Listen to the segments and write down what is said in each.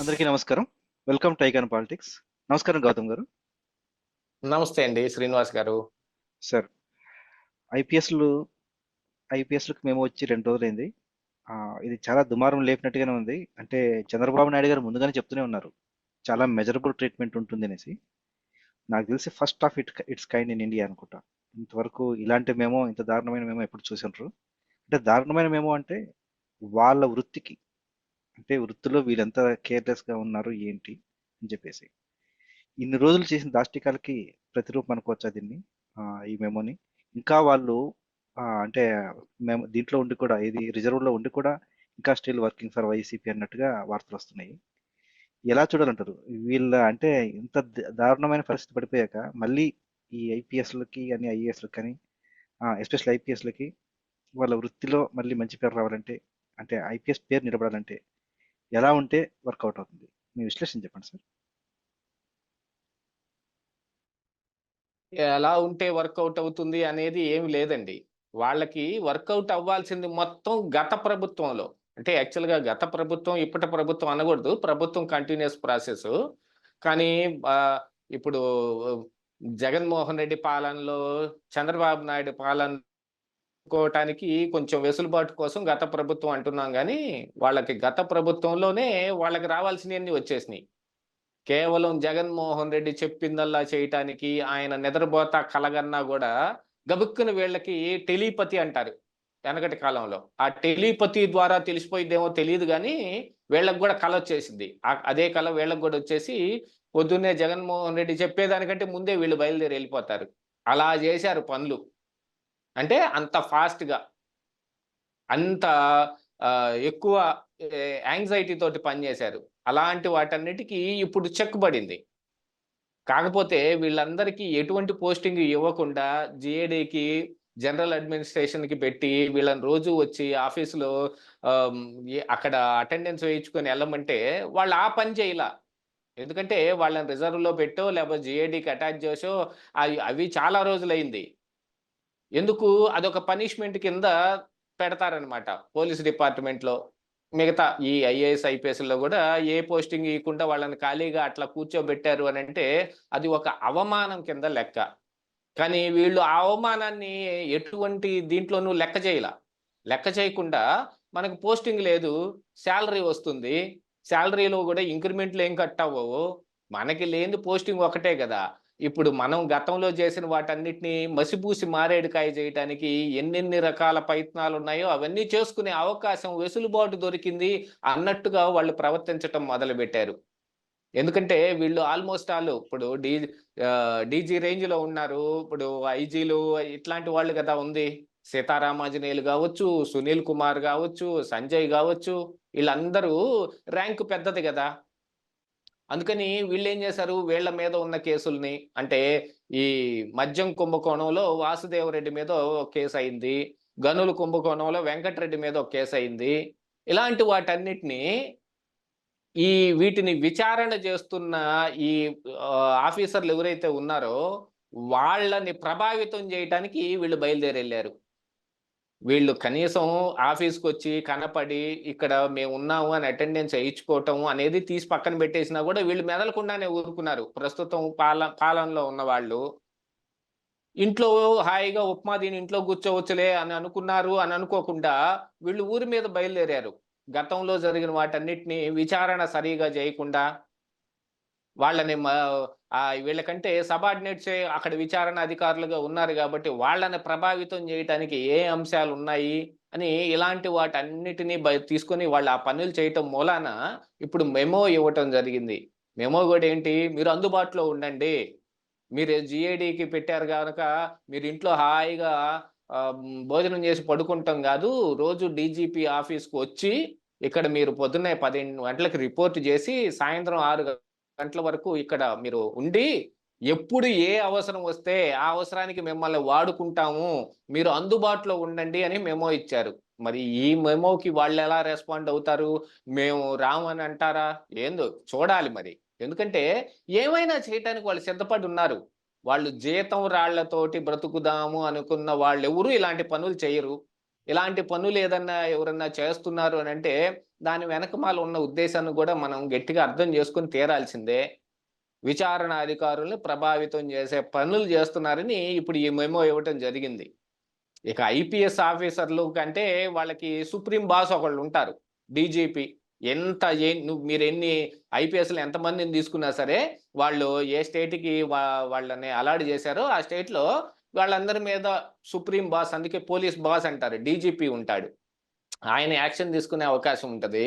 అందరికీ నమస్కారం. Welcome to icon politics నమస్కారం గౌతమ్ గారు. నమస్తే అండి శ్రీనివాస్ గారు. సార్ ఐపీఎస్లు ఐపీఎస్లకు మేము వచ్చి రెండు రోజులైంది. ఇది చాలా దుమారం లేపినట్టుగానే ఉంది. అంటే చంద్రబాబు నాయుడు గారు ముందుగానే చెప్తూనే ఉన్నారు. చాలా మెజరబుల్ ట్రీట్మెంట్ ఉంటుంది అనేసి. నాకు తెలిసి first of it its kind in India అనుకుంటా. ఇంతవరకు ఇలాంటి మేము ఇంత దారుణమైన మేము ఎప్పుడు చూసినారు. అంటే దారుణమైన మేము అంటే వాళ్ళ వృత్తికి అంటే వృత్తిలో వీళ్ళెంత కేర్లెస్గా ఉన్నారు ఏంటి అని చెప్పేసి. ఇన్ని రోజులు చేసిన దాష్టికాలకి ప్రతిరూపం అనుకోవచ్చా దీన్ని? ఈ మెమోని? ఇంకా వాళ్ళు అంటే మేము దీంట్లో ఉండి కూడా ఇది రిజర్వ్లో ఉండి కూడా ఇంకా స్టిల్ వర్కింగ్ ఫర్ వైసీపీ అన్నట్టుగా వార్తలు వస్తున్నాయి. ఎలా చూడాలంటారు? వీళ్ళ అంటే ఇంత ద- దారుణమైన పరిస్థితి పడిపోయాక మళ్ళీ ఈ ఐపీఎస్లకి అని ఐఏఎస్లకి కానీ ఎస్పెషల్ ఐపీఎస్లకి వాళ్ళ వృత్తిలో మళ్ళీ మంచి పేరు రావాలంటే అంటే ఐపీఎస్ పేరు నిలబడాలంటే ఎలా ఉంటే వర్కౌట్ అవుతుంది? మీ విశ్లేషణ చెప్పండి సార్. ఎలా ఉంటే వర్కౌట్ అవుతుంది అనేది ఏమి లేదండి. వాళ్ళకి వర్కౌట్ అవ్వాల్సింది మొత్తం గత ప్రభుత్వంలో. అంటే యాక్చువల్గా గత ప్రభుత్వం ఇప్పటి ప్రభుత్వం అనకూడదు. ప్రభుత్వం కంటిన్యూస్ ప్రాసెస్. కానీ ఇప్పుడు జగన్మోహన్ రెడ్డి పాలనలో చంద్రబాబు నాయుడు పాలన కోవటానికి కొంచెం వెసులుబాటు కోసం గత ప్రభుత్వం అంటున్నాం కానీ వాళ్ళకి గత ప్రభుత్వంలోనే వాళ్ళకి రావాల్సినవన్నీ వచ్చేసినాయి. కేవలం జగన్మోహన్ రెడ్డి చెప్పిందల్లా చేయటానికి ఆయన నిద్రపోత కలగన్నా కూడా గబుక్కున వీళ్ళకి టెలిపతి అంటారు వెనకటి కాలంలో. ఆ టెలిపతి ద్వారా తెలిసిపోయిద్దేమో తెలియదు కానీ వీళ్ళకి కూడా కళ వచ్చేసింది. అదే కళ వీళ్ళకి కూడా వచ్చేసి పొద్దున్నే జగన్మోహన్ రెడ్డి చెప్పేదానికంటే ముందే వీళ్ళు బయలుదేరి వెళ్ళిపోతారు. అలా చేశారు పనులు. అంటే అంత ఫాస్ట్గా. అంత ఎక్కువ యాంగ్జైటీ తోటి పనిచేశారు అలాంటి వాటన్నిటికీ ఇప్పుడు చెక్ పడింది. కాకపోతే వీళ్ళందరికీ ఎటువంటి పోస్టింగ్ ఇవ్వకుండా జిఏడికి జనరల్ అడ్మినిస్ట్రేషన్కి పెట్టి వీళ్ళని రోజు వచ్చి ఆఫీసులో అక్కడ అటెండెన్స్ వేయించుకొని వెళ్ళమంటే వాళ్ళు ఆ పని చేయలా. ఎందుకంటే వాళ్ళని రిజర్వ్లో పెట్టో లేకపోతే జిఏడికి అటాచ్ చేసో అవి అవి చాలా రోజులైంది. ఎందుకు అదొక పనిష్మెంట్ కింద పెడతారనమాట పోలీస్ డిపార్ట్మెంట్లో మిగతా ఈ ఐఏఎస్ ఐపీఎస్లో కూడా ఏ పోస్టింగ్ ఇవ్వకుండా వాళ్ళని ఖాళీగా అట్లా కూర్చోబెట్టారు అని అంటే అది ఒక అవమానం కింద లెక్క. కానీ వీళ్ళు ఆ అవమానాన్ని ఎటువంటి దీంట్లోనూ లెక్క చేయాల. లెక్క చేయకుండా మనకు పోస్టింగ్ లేదు శాలరీ వస్తుంది. శాలరీలో కూడా ఇంక్రిమెంట్లు ఏం కట్ అవ్వవు. మనకి లేని పోస్టింగ్ ఒకటే కదా. ఇప్పుడు మనం గతంలో చేసిన వాటన్నిటిని మసిపూసి మారేడుకాయ చేయటానికి ఎన్నెన్ని రకాల ప్రయత్నాలు ఉన్నాయో అవన్నీ చేసుకునే అవకాశం వెసులుబాటు దొరికింది అన్నట్టుగా వాళ్ళు ప్రవర్తించటం మొదలుపెట్టారు. ఎందుకంటే వీళ్ళు ఆల్మోస్ట్ ఆల్ ఇప్పుడు డీ డీజీ రేంజ్లో ఉన్నారు. ఇప్పుడు ఐజీలు ఇట్లాంటి వాళ్ళు కదా ఉంది. సీతారామాంజనేయులు కావచ్చు సునీల్ కుమార్ కావచ్చు సంజయ్ కావచ్చు వీళ్ళందరూ ర్యాంకు పెద్దది కదా. అందుకని వీళ్ళు ఏం చేశారు? వీళ్ళ మీద ఉన్న కేసుల్ని అంటే ఈ మద్యం కుంభకోణంలో వాసుదేవరెడ్డి మీద ఒక కేసు అయింది గనుల కుంభకోణంలో వెంకటరెడ్డి మీద ఒక కేసు అయింది. ఇలాంటి వాటన్నిటిని ఈ వీటిని విచారణ చేస్తున్న ఈ ఆఫీసర్లు ఎవరైతే ఉన్నారో వాళ్ళని ప్రభావితం చేయడానికి వీళ్ళు బయలుదేరి వెళ్ళారు వీళ్ళు కనీసం ఆఫీస్కి వచ్చి కనపడి ఇక్కడ మేము ఉన్నాము అని అటెండెన్స్ వేయించుకోవటం అనేది తీసి పక్కన పెట్టేసినా కూడా వీళ్ళు మెదలకుండానే ఊరుకున్నారు. ప్రస్తుతం పాల పాలనలో ఉన్న వాళ్ళు. ఇంట్లో హాయిగా ఉప్మా దీని ఇంట్లో కూర్చోవచ్చులే అని అనుకున్నారు అని అనుకోకుండా వీళ్ళు ఊరి మీద బయలుదేరారు. గతంలో జరిగిన వాటన్నిటిని విచారణ సరిగా చేయకుండా వాళ్ళని మ- ఆ వీళ్ళకంటే సబార్డినేట్స్ అక్కడ విచారణ అధికారులుగా ఉన్నారు కాబట్టి వాళ్ళని ప్రభావితం చేయటానికి ఏ అంశాలు ఉన్నాయి అని ఇలాంటి వాటన్నిటిని బయ- తీసుకొని వాళ్ళు ఆ పనులు చేయటం మూలాన ఇప్పుడు మెమో ఇవ్వటం జరిగింది. మెమో కూడా ఏంటి? మీరు అందుబాటులో ఉండండి. మీరు జిఏడికి పెట్టారు కనుక మీరు ఇంట్లో హాయిగా భోజనం చేసి పడుకుంటాం కాదు. రోజు డీజీపీ ఆఫీస్కి వచ్చి ఇక్కడ మీరు పొద్దున్నే పదిహేను గంటలకు రిపోర్ట్ చేసి సాయంత్రం ఆరు గంటల వరకు ఇక్కడ మీరు ఉండి ఎప్పుడు ఏ అవసరం వస్తే ఆ అవసరానికి మిమ్మల్ని వాడుకుంటాము మీరు అందుబాటులో ఉండండి అని మెమో ఇచ్చారు. మరి ఈ మెమోకి వాళ్ళు ఎలా రెస్పాండ్ అవుతారు? మేము రామని అంటారా? ఏందో చూడాలి మరి. ఎందుకంటే ఏమైనా చేయటానికి వాళ్ళు సిద్ధపడి ఉన్నారు. వాళ్ళు జీతం రాళ్ళతోటి బ్రతుకుదాము అనుకున్న వాళ్ళు ఎవరు ఇలాంటి పనులు చేయరు. ఇలాంటి పనులు ఏదన్నా ఎవరన్నా చేస్తున్నారు అని అంటే దాని వెనకమాల ఉన్న ఉద్దేశాన్ని కూడా మనం గట్టిగా అర్థం చేసుకుని తీరాల్సిందే. విచారణ అధికారుల్ని ప్రభావితం చేసే పనులు చేస్తున్నారని ఇప్పుడు ఈ మెమో ఇవ్వటం జరిగింది. ఇక ఐపీఎస్ ఆఫీసర్లు కంటే వాళ్ళకి సుప్రీం బాస్ ఒకళ్ళు ఉంటారు డీజీపీ. ఎంత ఏ నువ్వు మీరు ఎన్ని ఐపీఎస్లు ఎంతమందిని తీసుకున్నా సరే వాళ్ళు ఏ స్టేట్కి వా వాళ్ళని అలాట్ చేశారో ఆ స్టేట్లో వాళ్ళందరి మీద సుప్రీం బాస్ అందుకే పోలీస్ బాస్ అంటారు డీజీపీ ఉంటాడు. ఆయన యాక్షన్ తీసుకునే అవకాశం ఉంటుంది.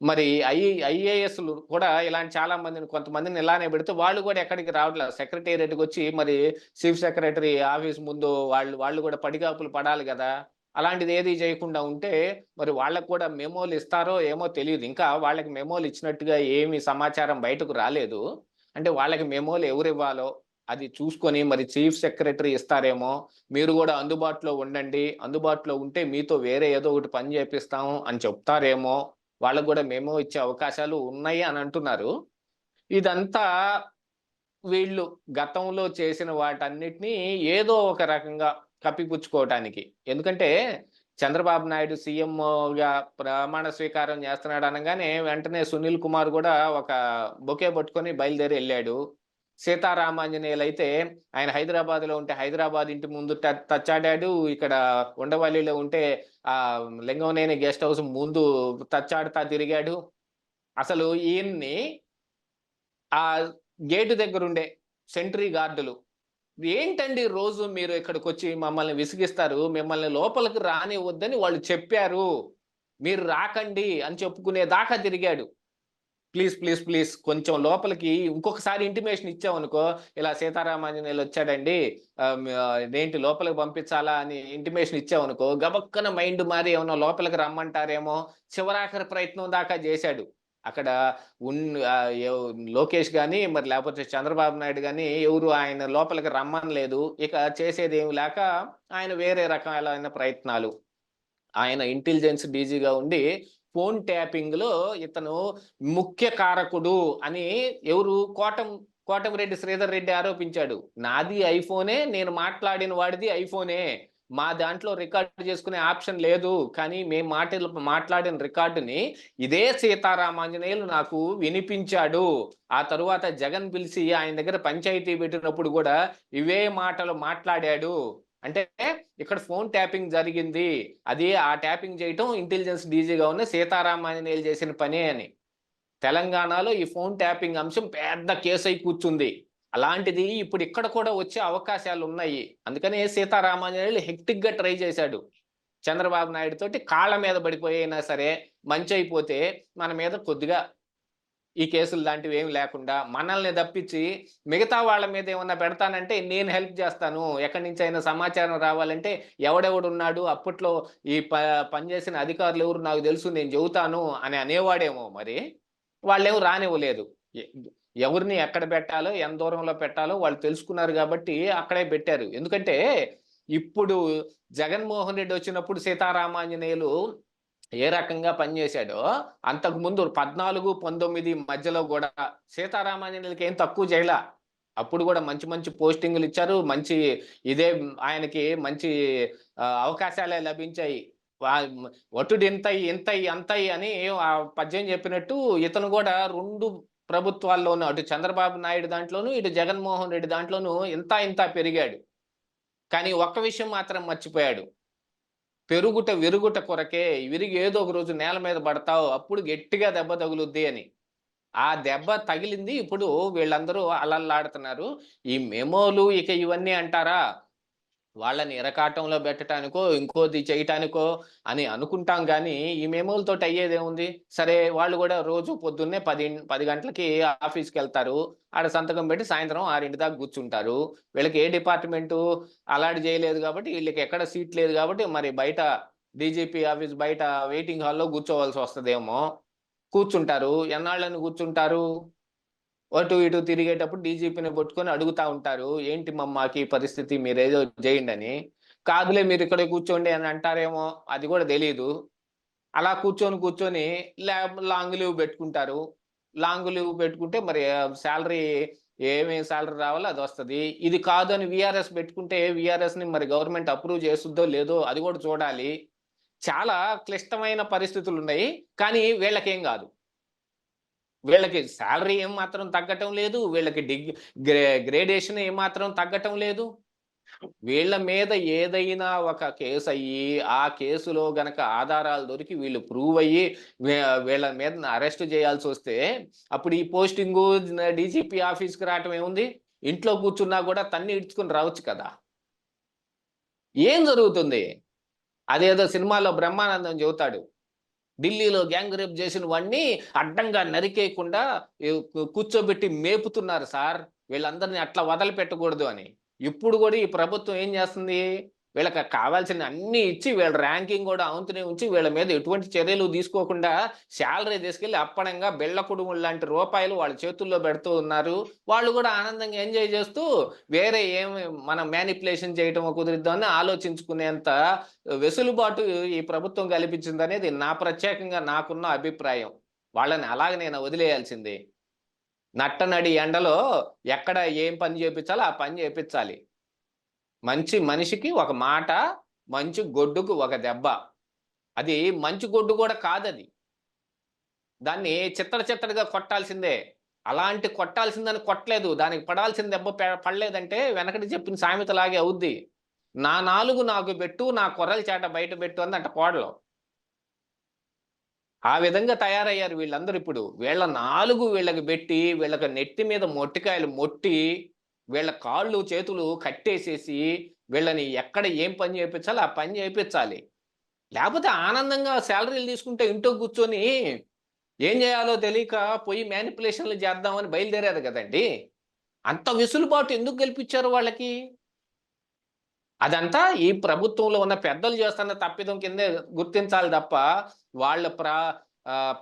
మరి ఐ ఐఏఎస్లు కూడా ఇలాంటి చాలా మందిని కొంతమందిని ఇలానే పెడితే వాళ్ళు కూడా ఎక్కడికి రావట్లేదు సెక్రటేరియట్కి వచ్చి మరి చీఫ్ సెక్రటరీ ఆఫీస్ ముందు వాళ్ళు వాళ్ళు కూడా పడిగాపులు పడాలి కదా. అలాంటిది ఏది చేయకుండా ఉంటే మరి వాళ్ళకు కూడా మెమోలు ఇస్తారో ఏమో తెలియదు. ఇంకా వాళ్ళకి మెమోలు ఇచ్చినట్టుగా ఏమి సమాచారం బయటకు రాలేదు. అంటే వాళ్ళకి మెమోలు ఎవరు ఇవ్వాలో అది చూసుకొని మరి చీఫ్ సెక్రటరీ ఇస్తారేమో మీరు కూడా అందుబాటులో ఉండండి అందుబాటులో ఉంటే మీతో వేరే ఏదో ఒకటి పని చేపిస్తాము అని చెప్తారేమో వాళ్ళకు కూడా మేము ఇచ్చే అవకాశాలు ఉన్నాయి అని అంటున్నారు. ఇదంతా వీళ్ళు గతంలో చేసిన వాటన్నిటినీ ఏదో ఒక రకంగా కప్పిపుచ్చుకోవటానికి. ఎందుకంటే చంద్రబాబు నాయుడు సీఎంగా ప్రమాణ స్వీకారం చేస్తున్నాడు అనగానే వెంటనే సునీల్ కుమార్ కూడా ఒక బొకే పట్టుకొని బయలుదేరి వెళ్ళాడు. సీతారామాంజనేయులు అయితే ఆయన హైదరాబాద్లో ఉంటే హైదరాబాద్ ఇంటి ముందు తచ్చాడాడు. ఇక్కడ ఉండవల్లిలో ఉంటే ఆ లింగంనేని గెస్ట్ హౌస్ ముందు తచ్చాడుతా తిరిగాడు. అసలు ఈయన్ని ఆ గేటు దగ్గర ఉండే సెంట్రీ గార్డులు. ఏంటండి రోజు మీరు ఇక్కడికి వచ్చి మమ్మల్ని విసిగిస్తారు? మిమ్మల్ని లోపలికి రానివద్దని వాళ్ళు చెప్పారు. మీరు రాకండి అని చెప్పుకునే దాకా తిరిగాడు. Please please please. కొంచెం లోపలికి ఇంకొకసారి ఇంటిమేషన్ ఇచ్చామనుకో ఇలా సీతారామాంజనేయులు వచ్చాడండి ఆ, ఇదేంటి లోపలికి పంపించాలా అని ఇంటిమేషన్ ఇచ్చామనుకో గబక్కన మైండ్ మారి ఏమన్నా లోపలికి రమ్మంటారేమో చివరాఖరి ప్రయత్నం దాకా చేశాడు. అక్కడ ఉన్ లోకేష్ కానీ మరి లేకపోతే చంద్రబాబు నాయుడు కానీ ఎవరు ఆయన లోపలికి రమ్మనలేదు. ఇక చేసేది ఏమి లేక ఆయన వేరే రకాలైన ప్రయత్నాలు. ఆయన ఇంటెలిజెన్స్ డీజీగా ఉండి ఫోన్ ట్యాపింగ్లో ఇతను ముఖ్య కారకుడు అని ఎవరు? కోటం కోటమిరెడ్డి శ్రీధర్ రెడ్డి ఆరోపించాడు. నాది ఐఫోనే నేను మాట్లాడిన వాడిది ఐఫోనే. మా దాంట్లో రికార్డు చేసుకునే ఆప్షన్ లేదు. కానీ మేము మాటలు మాట్లాడిన రికార్డుని ఇదే సీతారామాంజనేయులు నాకు వినిపించాడు. ఆ తరువాత జగన్ పిలిచి ఆయన దగ్గర పంచాయతీ పెట్టినప్పుడు కూడా ఇవే మాటలు మాట్లాడాడు. అంటే ఇక్కడ ఫోన్ ట్యాపింగ్ జరిగింది. అది ఆ ట్యాపింగ్ చేయటం ఇంటెలిజెన్స్ డీజీగా ఉన్న సీతారామాంజనేయులు చేసిన పనే అని. తెలంగాణలో ఈ ఫోన్ ట్యాపింగ్ అంశం పెద్ద కేసు అయి కూర్చుంది. అలాంటిది ఇప్పుడు ఇక్కడ కూడా వచ్చే అవకాశాలు ఉన్నాయి. అందుకనే సీతారామాంజనేయులు హెక్టిక్గా ట్రై చేశాడు. చంద్రబాబు నాయుడు తోటి కాళ్ళ మీద పడిపోయినా సరే మంచి అయిపోతే మన మీద కొద్దిగా ఈ కేసులు లాంటివి ఏమి లేకుండా మనల్ని తప్పించి మిగతా వాళ్ళ మీద ఏమన్నా పెడతానంటే నేను హెల్ప్ చేస్తాను. ఎక్కడి నుంచి అయినా సమాచారం రావాలంటే ఎవడెవడు ఉన్నాడు అప్పట్లో ఈ ప పనిచేసిన అధికారులు ఎవరు నాకు తెలుసు నేను చెబుతాను అని అనేవాడేమో మరి. వాళ్ళేమో రానివ్వలేదు. ఎవరిని ఎక్కడ పెట్టాలో ఎంత దూరంలో పెట్టాలో వాళ్ళు తెలుసుకున్నారు కాబట్టి అక్కడే పెట్టారు. ఎందుకంటే ఇప్పుడు జగన్మోహన్ రెడ్డి వచ్చినప్పుడు సీతారామాంజనేయులు ఏ రకంగా పనిచేశాడో అంతకు ముందు పద్నాలుగు పంతొమ్మిది మధ్యలో కూడా సీతారామాంజనేయులకి ఏం తక్కువ చేయలా. అప్పుడు కూడా మంచి మంచి పోస్టింగులు ఇచ్చారు మంచి ఇదే ఆయనకి మంచి అవకాశాలే లభించాయి. ఒటుడు ఇంతయి ఇంతయి అంతయి అని ఆ పద్యం చెప్పినట్టు ఇతను కూడా రెండు ప్రభుత్వాల్లోనూ అటు చంద్రబాబు నాయుడు దాంట్లోనూ ఇటు జగన్మోహన్ రెడ్డి దాంట్లోనూ ఇంత ఇంత పెరిగాడు. కానీ ఒక్క విషయం మాత్రం మర్చిపోయాడు. పెరుగుట విరుగుట కొరకే విరిగి ఏదో ఒక రోజు నేల మీద పడతావు అప్పుడు గట్టిగా దెబ్బ తగులుద్ది అని. ఆ దెబ్బ తగిలింది ఇప్పుడు వీళ్ళందరూ అలల్లాడుతున్నారు. ఈ మెమోలు ఇక ఇవన్నీ అంటారా? వాళ్ళని ఎరకాటంలో పెట్టడానికో ఇంకోది చేయటానికో అని అనుకుంటాం కానీ ఈ మెమోలతో అయ్యేదేముంది? సరే వాళ్ళు కూడా రోజు పొద్దున్నే పది పది గంటలకి ఆఫీస్కి వెళ్తారు ఆడ సంతకం పెట్టి సాయంత్రం ఆరింటి దాకా కూర్చుంటారు. వీళ్ళకి ఏ డిపార్ట్మెంటు అలాంటి చేయలేదు కాబట్టి వీళ్ళకి ఎక్కడ సీట్ లేదు కాబట్టి మరి బయట డీజీపీ ఆఫీస్ బయట వెయిటింగ్ హాల్లో కూర్చోవాల్సి వస్తుందేమో? కూర్చుంటారు. ఎన్నాళ్ళని కూర్చుంటారు? అటు ఇటు తిరిగేటప్పుడు డీజీపీని పట్టుకొని అడుగుతా ఉంటారు ఏంటి మమ్మాకి పరిస్థితి? మీరు ఏదో చేయండి అని. కాదులే మీరు ఇక్కడ కూర్చోండి అని అంటారేమో అది కూడా తెలియదు అలా కూర్చొని కూర్చొని ల్యాబ్ లాంగ్ లీవ్ పెట్టుకుంటారు. లాంగ్ లీవ్ పెట్టుకుంటే మరి శాలరీ ఏమేమి శాలరీ రావాలో అది వస్తుంది. ఇది కాదు అని విఆర్ఎస్ పెట్టుకుంటే విఆర్ఎస్ని మరి గవర్నమెంట్ అప్రూవ్ చేస్తుందో లేదో అది కూడా చూడాలి. చాలా క్లిష్టమైన పరిస్థితులు ఉన్నాయి కానీ వీళ్ళకేం కాదు. వీళ్ళకి శాలరీ ఏమాత్రం మాత్రం తగ్గటం లేదు వీళ్ళకి డిగ్రీ గ్రే గ్రేడేషన్ ఏమాత్రం మాత్రం తగ్గటం లేదు. వీళ్ళ మీద ఏదైనా ఒక కేసు అయ్యి ఆ కేసులో గనక ఆధారాలు దొరికి వీళ్ళు ప్రూవ్ అయ్యి వీళ్ళ మీద అరెస్ట్ చేయాల్సి వస్తే అప్పుడు ఈ పోస్టింగు డీజీపీ ఆఫీస్కి రావటం ఏముంది? ఇంట్లో కూర్చున్నా కూడా తన్ని ఇడ్చుకుని రావచ్చు కదా. ఏం జరుగుతుంది? అదేదో సినిమాలో బ్రహ్మానందం చెబుతాడు. ఢిల్లీలో గ్యాంగ్ రేప్ చేసిన వాడిని అడ్డంగా నరికేయకుండా కూర్చోబెట్టి మేపుతున్నారు సార్. వీళ్ళందరినీ అట్లా వదిలిపెట్టకూడదు అని. ఇప్పుడు కూడా ఈ ప్రభుత్వం ఏం చేస్తుంది? వీళ్ళకి కావాల్సిన అన్ని ఇచ్చి వీళ్ళ ర్యాంకింగ్ కూడా అవుతూనే ఉంచి వీళ్ళ మీద ఎటువంటి చర్యలు తీసుకోకుండా శాలరీ తీసుకెళ్ళి అప్పనంగా బెళ్ళ కుడుములు లాంటి రూపాయలు వాళ్ళ చేతుల్లో పెడుతూ ఉన్నారు. వాళ్ళు కూడా ఆనందంగా ఎంజాయ్ చేస్తూ వేరే ఏమి మనం మ్యానిపులేషన్ చేయటం కుదిరిద్దామని ఆలోచించుకునేంత వెసులుబాటు ఈ ప్రభుత్వం కల్పించింది అనేది నా ప్రత్యేకంగా నాకున్న అభిప్రాయం. వాళ్ళని అలాగ నేను వదిలేయాల్సిందే. నట్టనడి ఎండలో ఎక్కడ ఏం పని చేపించాలో ఆ పని చేపించాలి. మంచి మనిషికి ఒక మాట మంచి గొడ్డుకు ఒక దెబ్బ. అది మంచి గొడ్డు కూడా కాదది. దాన్ని చిత్తడ చిత్తడిగా కొట్టాల్సిందే. అలాంటి కొట్టాల్సిందని కొట్టలేదు. దానికి పడాల్సిన దెబ్బ పడలేదంటే వెనకటి చెప్పిన సామెతలాగే అవుద్ది. నా నాలుగు నాకు పెట్టు నా కొర్రల చేట బయట పెట్టు అందంట కోడలు. ఆ విధంగా తయారయ్యారు వీళ్ళందరూ ఇప్పుడు. వీళ్ళ నాలుగు వీళ్ళకి పెట్టి వీళ్ళకి నెత్తి మీద మొట్టికాయలు మొట్టి వీళ్ళ కాళ్ళు చేతులు కట్టేసేసి వీళ్ళని ఎక్కడ ఏం పని చేయించాలో ఆ పని చేయించాలి. లేకపోతే ఆనందంగా శాలరీలు తీసుకుంటే ఇంట్లో కూర్చొని ఏం చేయాలో తెలియక పోయి మ్యానిపులేషన్లు చేద్దామని బయలుదేరారు కదండి. అంత వెసులుబాటు ఎందుకు గెలిపించారు వాళ్ళకి? అదంతా ఈ ప్రభుత్వంలో ఉన్న పెద్దలు చేస్తున్న తప్పిదం కిందే గుర్తించాలి తప్ప వాళ్ళ ప్ర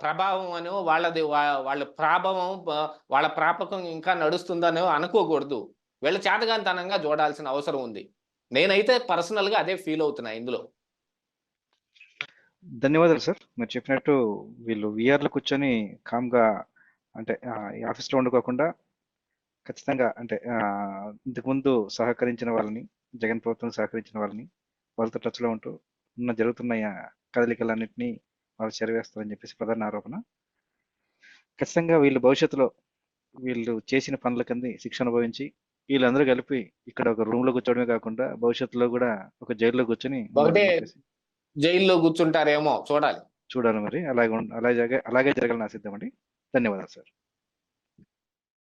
ప్రభావం అనో వాళ్ళది వాళ్ళ ప్రాభవం వాళ్ళ ప్రాపకం ఇంకా నడుస్తుందనో అనుకోకూడదు. వీళ్ళ చేతగానితనంగా చూడాల్సిన అవసరం ఉంది. నేనైతే పర్సనల్గా అదే ఫీల్ అవుతున్నా ఇందులో. ధన్యవాదాలు సార్. మీరు చెప్పినట్టు వీళ్ళు విఆర్లో కూర్చొని కామ్గా అంటే ఈ ఆఫీస్లో వండుకోకుండా ఖచ్చితంగా అంటే ఇంతకుముందు సహకరించిన వాళ్ళని జగన్ ప్రభుత్వం సహకరించిన వాళ్ళని వాళ్ళతో టచ్లో ఉంటూ ఉన్న జరుగుతున్న కదలికలన్నింటినీ వాళ్ళు చెరవేస్తారని చెప్పేసి ప్రధాన ఆరోపణ. ఖచ్చితంగా వీళ్ళు భవిష్యత్తులో వీళ్ళు చేసిన పనుల కింద శిక్ష అనుభవించి వీళ్ళందరూ కలిపి ఇక్కడ ఒక రూమ్లో కూర్చోవడమే కాకుండా భవిష్యత్తులో కూడా ఒక జైల్లో కూర్చొని ఒకటే జైల్లో కూర్చుంటారేమో చూడాలి. చూడాలి మరి. అలాగే అలాగే అలాగే జరగాలని ఆశిద్దామండి. ధన్యవాదాలు సార్.